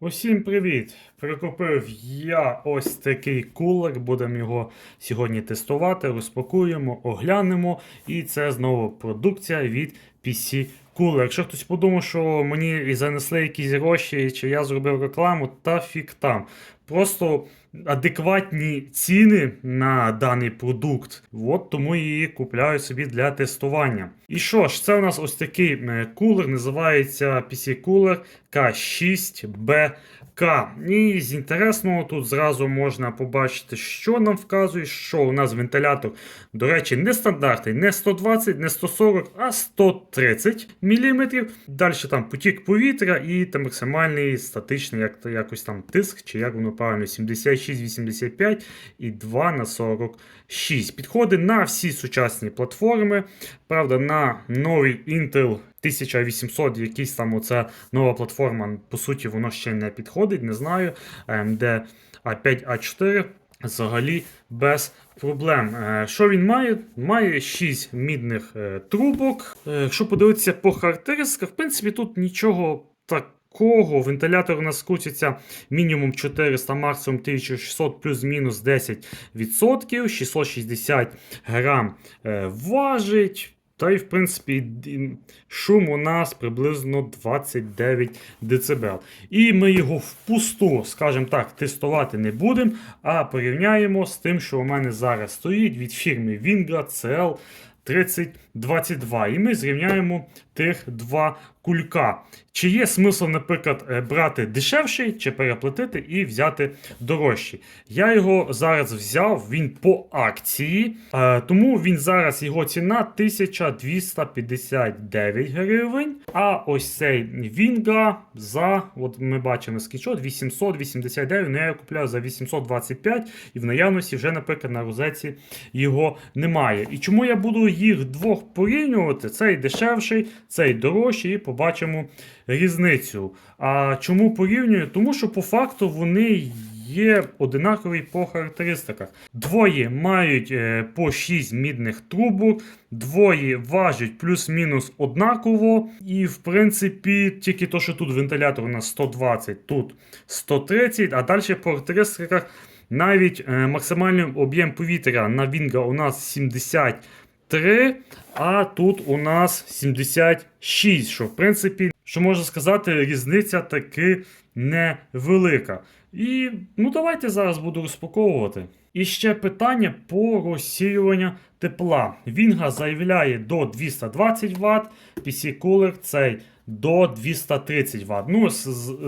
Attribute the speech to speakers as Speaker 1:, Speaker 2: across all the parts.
Speaker 1: Усім привіт! Прикупив я ось такий кулер. Будемо його сьогодні тестувати, розпакуємо, оглянемо. І це знову продукція від PC Cooler. Якщо хтось подумав, що мені і занесли якісь гроші, чи я зробив рекламу, та фік там. Просто адекватні ціни на даний продукт. От тому її купляю собі для тестування. І що ж, це у нас ось такий е, кулер, називається PC Cooler K6B. К. І з інтересного тут зразу можна побачити, що нам вказує, що у нас вентилятор, до речі, не стандартний, не 120, не 140, а 130 мм. Далі там потік повітря і там максимальний статичний, як якось там тиск, чи як воно правильно, 76-85 і 2 на 46. Підходить на всі сучасні платформи. Правда, на новий Intel 1800, якийсь там оця нова платформа, по суті, воно ще не підходить, не знаю. AMD A5 A4 взагалі без проблем. Е, Що він має? Має 6 мідних е, трубок. Е, Якщо подивитися по характеристиках, в принципі, тут нічого такого. Вентилятор у нас крутиться мінімум 400, максимум 1600 плюс-мінус 10%, 660 грам е, важить. Та й, в принципі, шум у нас приблизно 29 дБ. І ми його впусту, скажімо так, тестувати не будемо, а порівняємо з тим, що у мене зараз стоїть від фірми Vinga CL 3022. І ми зрівняємо тих два кулька. Чи є смисл, наприклад, е, брати дешевший, чи переплатити і взяти дорожчий? Я його зараз взяв, він по акції, е, тому він зараз його ціна 1259 гривень. А ось цей Вінга за, от ми бачимо скічот, 889, ну я його купляю за 825, і в наявності вже, наприклад, на розетці його немає. І чому я буду їх двох порівнювати? Цей дешевший, цей дорожчий, і побачимо різницю. А чому порівнюю? Тому що по факту вони є одинакові по характеристиках. Двоє мають е, по 6 мідних трубок, двоє важать плюс-мінус однаково. І, в принципі, тільки то, що тут вентилятор у нас 120, тут 130, а далі по характеристиках навіть е, максимальний об'єм повітря на Вінга у нас 73, а тут у нас 76, що в принципі, що можна сказати, різниця таки невелика. І ну давайте зараз буду розпаковувати. І ще питання по розсіюванню тепла. Вінга заявляє до 220 Вт, PC Cooler цей до 230 Вт. Ну,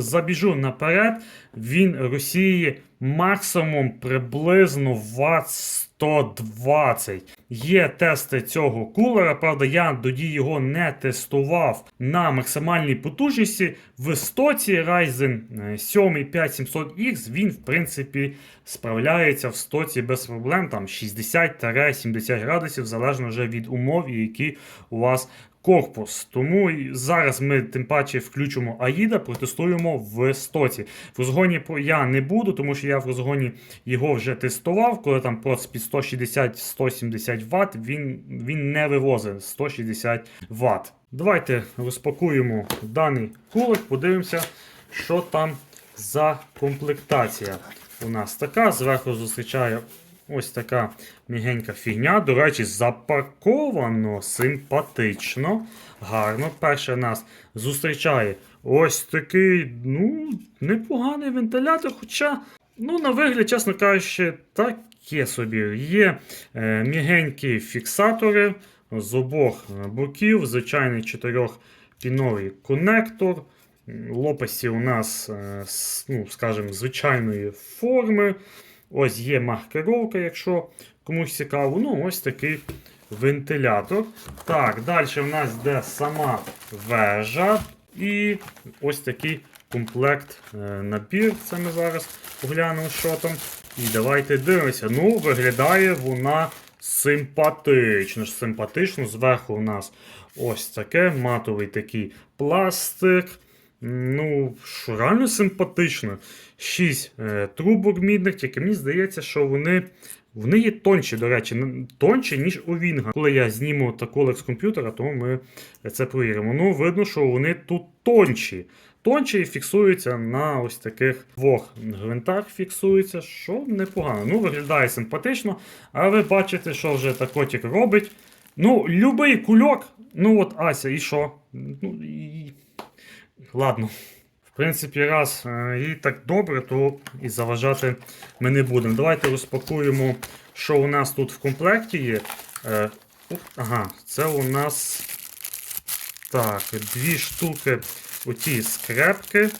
Speaker 1: забіжу наперед, він розсіює максимум приблизно Вт 120. Є тести цього кулера, правда, я тоді його не тестував на максимальній потужності. В стоці Ryzen е, 7 5700X він, в принципі, справляється в стоці без проблем, там 60-70 градусів, залежно вже від умов, які у вас корпус. Тому зараз ми тим паче включимо AIDA, протестуємо в стоці. В розгоні я не буду, тому що я в розгоні його вже тестував, коли там просто під 160-170 Вт, він, він не вивозить 160 Вт. Давайте розпакуємо даний кулик, подивимося, що там за комплектація. У нас така, зверху зустрічає ось така мігенька фігня. До речі, запаковано симпатично, гарно. Перше нас зустрічає ось такий, ну, непоганий вентилятор, хоча, ну, на вигляд, чесно кажучи, таке собі. Є е, мігенькі фіксатори з обох боків, звичайний чотирьохпіновий конектор. М, Лопасті у нас, е, ну, скажімо, звичайної форми. Ось є маркировка, якщо комусь цікаво. Ну, ось такий вентилятор. Так, далі в нас йде сама вежа. І ось такий комплект е, набір. Це ми зараз поглянемо, що там. І давайте дивимося. Ну, виглядає вона симпатично. Симпатично. Зверху у нас ось таке матовий такий пластик. Ну, реально симпатично. 6 е, трубок мідних, тільки мені здається, що вони. Вони є тонші, до речі, тонші, ніж у Вінга. Коли я зніму таку з комп'ютера, то ми це провіримо. Ну, видно, що вони тут тонші. тонче і фіксується на ось таких двох гвинтах. Фіксується, що непогано. Ну, виглядає симпатично, а ви бачите, що вже та котик робить. Ну, любий кульок. Ну от Ася, і що? Ну, і... Ладно. В принципі, раз е, їй так добре, то і заважати ми не будемо. Давайте розпакуємо, що у нас тут в комплекті є. Е, ага, це у нас так, дві штуки оті скрепки,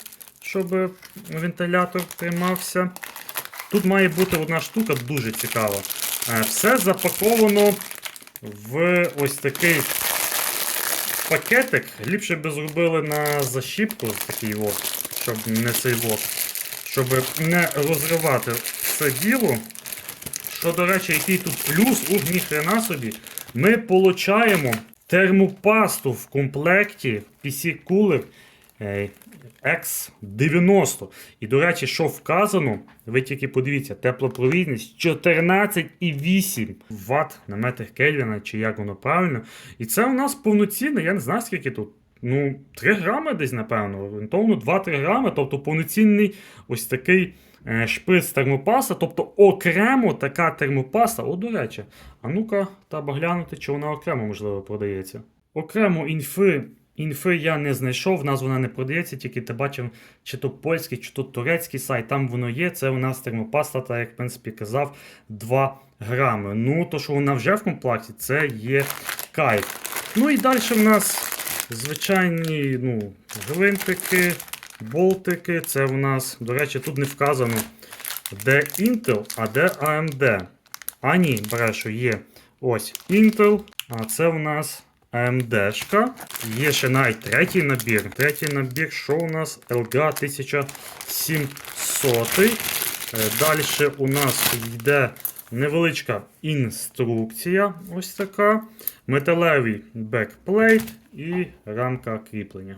Speaker 1: щоб вентилятор тримався. Тут має бути одна штука дуже цікава. Е, Все запаковано в ось такий пакетик. Ліпше би зробили на защіпку такий от, щоб не цей от, щоб не розривати це діло. Що, до речі, який тут плюс, ух, ніхрена собі. Ми получаємо термопасту в комплекті PC Cooler е, X90. І, до речі, що вказано, ви тільки подивіться, теплопровідність 14,8 Вт на метр Кельвіна, чи як воно правильно. І це у нас повноцінне, я не знаю скільки тут. Ну, 3 грами десь, напевно, орієнтовно 2-3 грами, тобто повноцінний ось такий е, шприц термопаста, тобто окремо така термопаста. О, до речі, а ну-ка, треба глянути, чи вона окремо, можливо, продається. Окремо інфи, інфи я не знайшов, в нас вона не продається, тільки ти бачив, чи то польський, чи то турецький сайт, там воно є. Це у нас термопаста, так як в принципі казав, 2 грами. Ну, то, що вона вже в комплекті, це є кайф. Ну і далі в нас звичайні ну, гвинтики, болтики. Це в нас, до речі, тут не вказано, де Intel, а де AMD. А ні, брешу, є ось Intel, а це в нас AMD-шка. Є ще навіть третій набір. Третій набір, що у нас? LGA 1700. Е, Далі у нас йде невеличка інструкція. Ось така. Металевий бекплейт і рамка кріплення.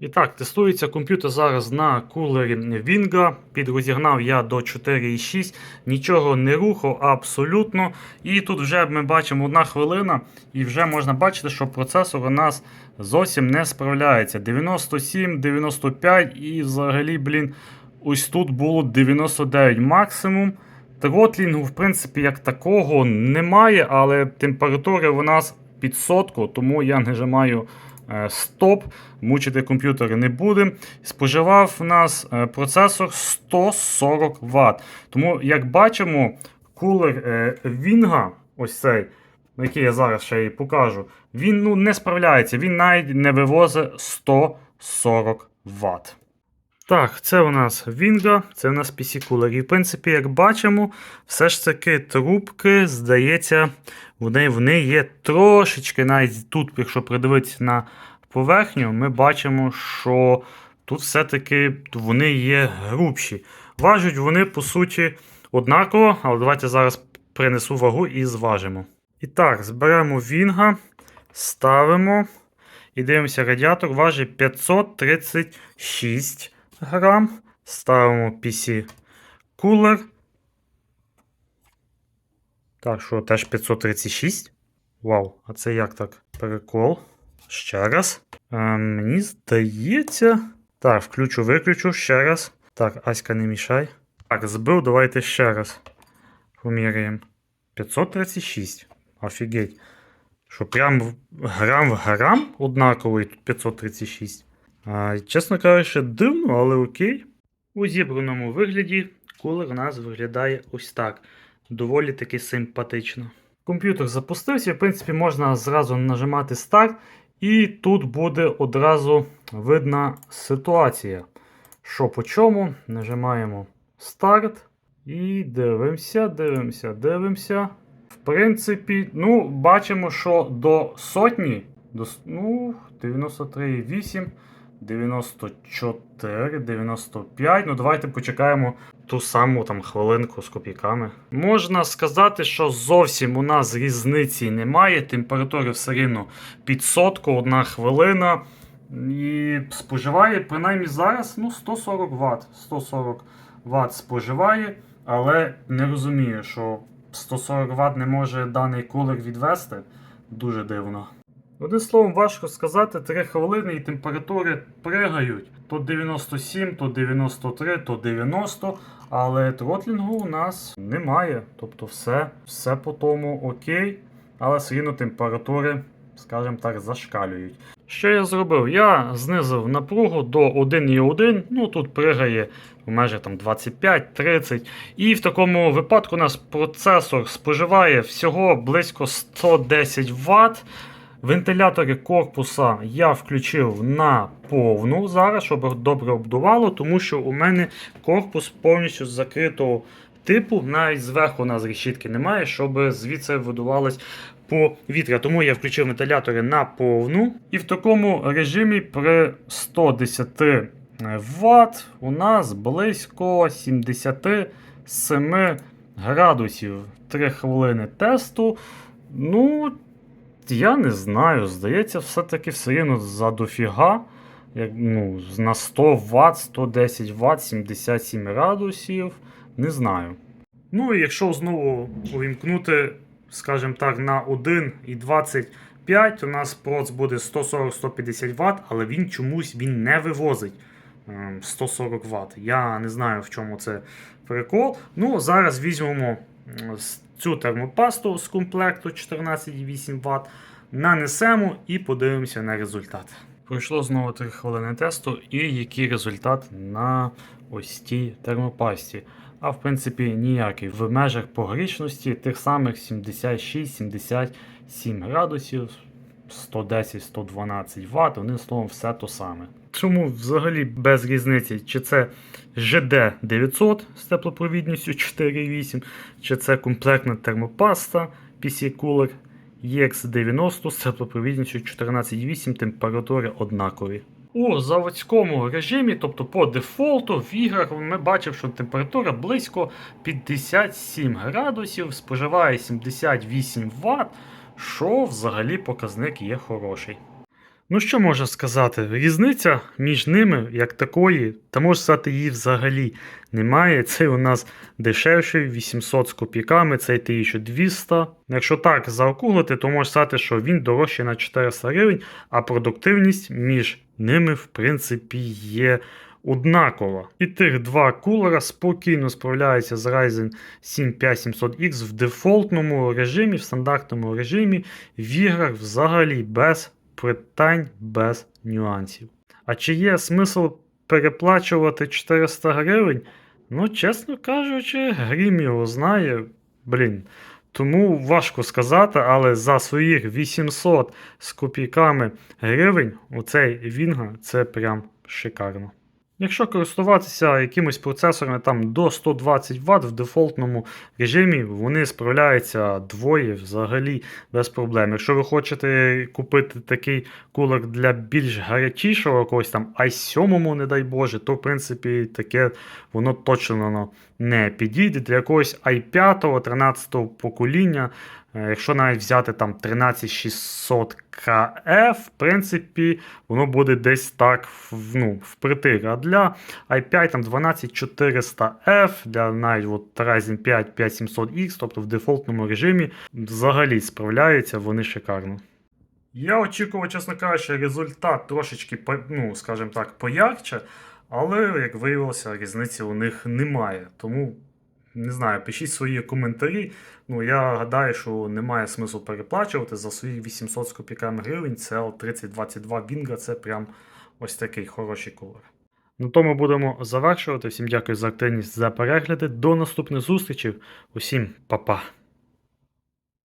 Speaker 1: І так, тестується комп'ютер зараз на кулері Vinga. Підрозігнав я до 4.6, нічого не рухав абсолютно. І тут вже ми бачимо одна хвилина, і вже можна бачити, що процесор у нас зовсім не справляється. 97, 95 і взагалі, блін, ось тут було 99 максимум. Тротлінгу, в принципі, як такого немає, але температури у нас під сотку, тому я нажимаю е, стоп, мучити комп'ютер не будемо. Споживав у нас е, процесор 140 Вт. Тому, як бачимо, кулер е, Вінга, ось цей, який я зараз ще і покажу, він ну, не справляється, він навіть не вивозить 140 Вт. Так, це у нас Вінга, це у нас PC Cooler. І в принципі, як бачимо, все ж таки трубки, здається, вони, вони є трошечки, навіть тут, якщо придивитися на поверхню, ми бачимо, що тут все-таки вони є грубші. Важать вони, по суті, однаково, але давайте зараз принесу вагу і зважимо. І так, зберемо Вінга, ставимо і дивимося, радіатор важить 536 грам. Ставимо PC кулер. Так, що теж 536. Вау, а це як так? Прикол. Ще раз. Е, мені здається. Так, включу, виключу ще раз. Так, Аська не мішай. Так, збив, давайте ще раз. Поміряємо. 536. Офігеть. Що прям грам в грам однаковий тут 536. А, чесно кажучи, дивно, але окей. У зібраному вигляді кулер у нас виглядає ось так. Доволі таки симпатично. Комп'ютер запустився, в принципі, можна зразу нажимати старт, і тут буде одразу видна ситуація. Що по чому? Нажимаємо старт. І дивимося, дивимося, дивимося. В принципі, ну, бачимо, що до сотні, до, ну, 93,8, 94, 95. Ну, давайте почекаємо ту саму там хвилинку з копійками. Можна сказати, що зовсім у нас різниці немає. Температури все рівно під сотку, одна хвилина. І споживає, принаймні зараз, ну, 140 Вт. 140 Вт споживає, але не розумію, що 140 Вт не може даний кулер відвести. Дуже дивно. Одним словом, важко сказати, 3 хвилини і температури пригають. то 97, то 93, то 90. Але тротлінгу у нас немає. Тобто все, все по тому окей. Але все рівно температури, скажімо так, зашкалюють. Що я зробив? Я знизив напругу до 1,1, ну тут пригає в там 25-30. І в такому випадку у нас процесор споживає всього близько 110 Вт. Вентилятори корпуса я включив на повну зараз, щоб добре обдувало, тому що у мене корпус повністю закритого типу, навіть зверху у нас решітки немає, щоб звідси видувалось повітря. Тому я включив вентилятори на повну. І в такому режимі при 110 Вт у нас близько 77 градусів. 3 хвилини тесту. Ну, я не знаю. Здається, все-таки все рівно за дофіга. Як, ну, на 100 Вт, 110 Вт, 77 градусів. Не знаю. Ну і якщо знову увімкнути, скажімо так, на 1,25, у нас проц буде 140-150 Вт, але він чомусь він не вивозить ем, 140 Вт. Я не знаю, в чому це прикол. Ну, зараз візьмемо цю термопасту з комплекту 14,8 Вт, нанесемо і подивимося на результат. Пройшло знову 3 хвилини тесту, і який результат на ось цій термопасті. А в принципі ніякий. В межах погрішності тих самих 76-77 градусів, 110-112 Вт, вони словом все то саме. Чому взагалі без різниці, чи це GD 900 з теплопровідністю 4,8, чи це комплектна термопаста PC Cooler EX90 з теплопровідністю 14,8 температури однакові. У заводському режимі, тобто по дефолту, в іграх ми бачимо, що температура близько 57 градусів, споживає 78 Вт, що взагалі показник є хороший. Ну що можна сказати? Різниця між ними, як такої, та можна сказати, її взагалі немає. Цей у нас дешевший, 800 з копійками, цей 1200. Якщо так заокруглити, то можна сказати, що він дорожчий на 400 гривень, а продуктивність між ними, в принципі, є однакова. І тих два кулера спокійно справляються з Ryzen 7 5700X в дефолтному режимі, в стандартному режимі, в іграх взагалі без питань, без нюансів. А чи є смисл переплачувати 400 гривень? Ну, чесно кажучи, грім його знає. Блін. Тому важко сказати, але за своїх 800 з копійками гривень оцей Вінга це прям шикарно. Якщо користуватися якимось процесорами там до 120 Вт в дефолтному режимі, вони справляються двоє взагалі без проблем. Якщо ви хочете купити такий кулер для більш гарячішого, якогось там i7, не дай Боже, то в принципі таке воно точно не підійде. Для якогось i5 13 покоління, е, якщо навіть взяти там 13600KF, в принципі, воно буде десь так ну, впритик. А для i5 там 12400F, для навіть от Ryzen 5 5700X, тобто в дефолтному режимі, взагалі справляються вони шикарно. Я очікував, чесно кажучи, результат трошечки, ну, скажімо так, поярче, але, як виявилося, різниці у них немає. Тому не знаю, пишіть свої коментарі. Ну, я гадаю, що немає смислу переплачувати за свої 800 з копійками гривень. Це 3022 Вінга, це прям ось такий хороший колор. На тому будемо завершувати. Всім дякую за активність за перегляди. До наступних зустрічей. Усім па-па.